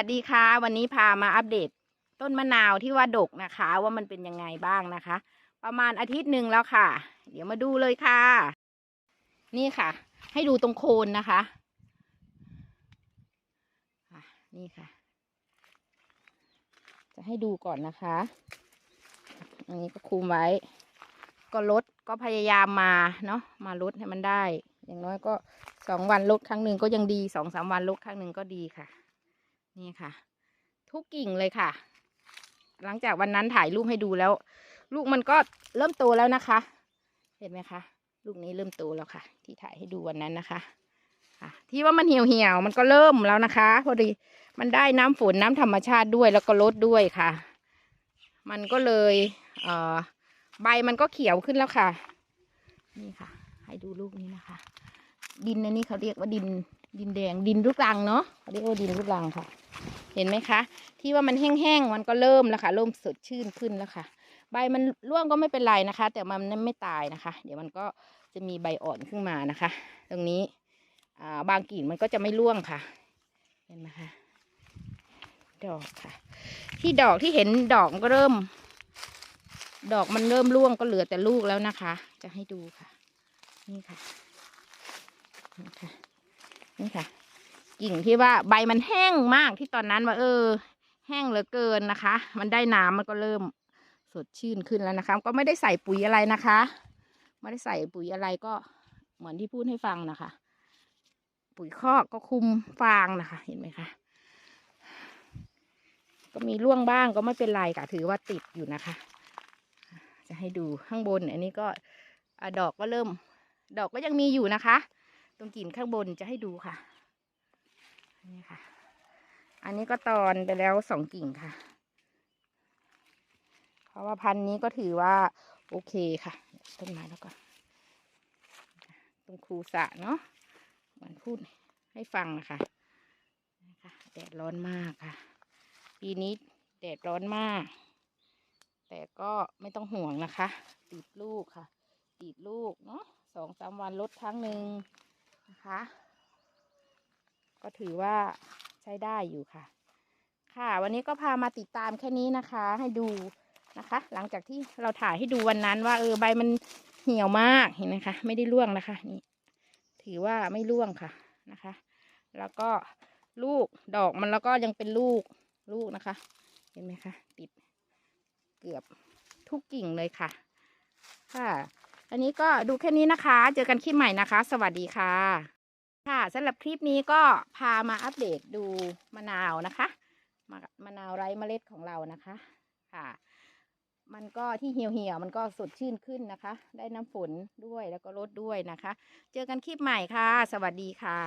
สวัสดีค่ะ วันนี้พามาอัปเดตต้นมะนาวที่ว่าดกนะคะ ว่ามันเป็นยังไงบ้างนะคะ ประมาณอาทิตย์หนึ่งแล้วค่ะ เดี๋ยวมาดูเลยค่ะ นี่ค่ะ ให้ดูตรงโคนนะคะนี่ค่ะ จะให้ดูก่อนนะคะอันนี้ก็คุมไว้ ก็ลดก็พยายามมาเนาะมาลดให้มันได้ อย่างน้อยก็สองวันลดครั้งหนึ่งก็ยังดีสองสามวันลดครั้งหนึ่งก็ดีค่ะ นี่ค่ะ ทุกกิ่งเลยค่ะ หลังจากวันนั้นถ่ายรูปให้ดูแล้ว ลูกมันก็เริ่มโตแล้วนะคะ เห็นไหมคะ ลูกนี้เริ่มโตแล้วค่ะ ที่ถ่ายให้ดูวันนั้นนะคะที่ว่ามันเหี่ยวเหี่ยวๆมันก็เริ่มแล้วนะคะ พอดีมันได้น้ำฝนน้ำธรรมชาติด้วยแล้วก็ลดด้วยค่ะ มันก็เลยเอ่อใบมันก็เขียวขึ้นแล้วค่ะ นี่ค่ะ ให้ดูลูกนี้นะคะ ดินอันนี้เขาเรียกว่าดินดินแดงดินลูกรังเนาะเขาเรียกว่าดินลูกรังค่ะ เห็นไหมคะ ที่ว่ามันแห้งๆมันก็เริ่มแล้วค่ะเริ่มสดชื่นขึ้นแล้วค่ะ ใบมันร่วงก็ไม่เป็นไรนะคะ แต่มันไม่ตายนะคะ เดี๋ยวมันก็จะมีใบอ่อนขึ้นมานะคะ ตรงนี้บางกิ่งมันก็จะไม่ร่วงค่ะ เห็นไหมคะดอกค่ะ ที่ดอกที่เห็นดอกก็เริ่ม ดอกมันเริ่มร่วงก็เหลือแต่ลูกแล้วนะคะ จะให้ดูค่ะ นี่ค่ะนี่ค่ะนี่ค่ะ กิ่งที่ว่าใบมันแห้งมากที่ตอนนั้นว่าเออ แห้งเหลือเกินนะคะ มันได้น้ำมันก็เริ่มสดชื่นขึ้นแล้วนะคะ ก็ไม่ได้ใส่ปุ๋ยอะไรนะคะไม่ได้ใส่ปุ๋ยอะไรก็เหมือนที่พูดให้ฟังนะคะ ปุ๋ยคอกก็คุมฟางนะคะ เห็นไหมคะก็มีร่วงบ้างก็ไม่เป็นไรค่ะถือว่าติดอยู่นะคะ จะให้ดูข้างบนอันนี้ก็อดอกก็เริ่ม ดอกก็ยังมีอยู่นะคะ ตรงกิ่งข้างบนจะให้ดูค่ะ นี่ค่ะ อันนี้ก็ตอนไปแล้วสองกิ่งค่ะ เพราะว่าพันธุ์นี้ก็ถือว่าโอเคค่ะ ต้นไม้แล้วก็ตรงครูสะเนาะเหมือนพูดให้ฟังนะคะนะคะแดดร้อนมากค่ะ ปีนี้แดดร้อนมาก แต่ก็ไม่ต้องห่วงนะคะ ติดลูกค่ะ ติดลูกเนาะสองสามวันลดครั้งหนึ่งนะคะ ก็ถือว่าใช้ได้อยู่ค่ะ ค่ะ วันนี้ก็พามาติดตามแค่นี้นะคะ ให้ดูนะคะ หลังจากที่เราถ่ายให้ดูวันนั้นว่าเออใบมันเหี่ยวมากเห็นไหมคะไม่ได้ร่วงนะคะนี่ถือว่าไม่ร่วงค่ะนะคะ แล้วก็ลูกดอกมันแล้วก็ยังเป็นลูกลูกนะคะ เห็นไหมคะ ติดเกือบทุกกิ่งเลยค่ะ ค่ะ อันนี้ก็ดูแค่นี้นะคะ เจอกันคลิปใหม่นะคะ สวัสดีค่ะ ค่ะสำหรับคลิปนี้ก็พามาอัปเดตดูมะนาวนะคะมะมะนาวไร้เมล็ดของเรานะคะค่ะ มันก็ที่เหี่ยวเหี่ยวๆมันก็สดชื่นขึ้นนะคะ ได้น้ำฝนด้วยแล้วก็ลดด้วยนะคะ เจอกันคลิปใหม่ค่ะ สวัสดีค่ะ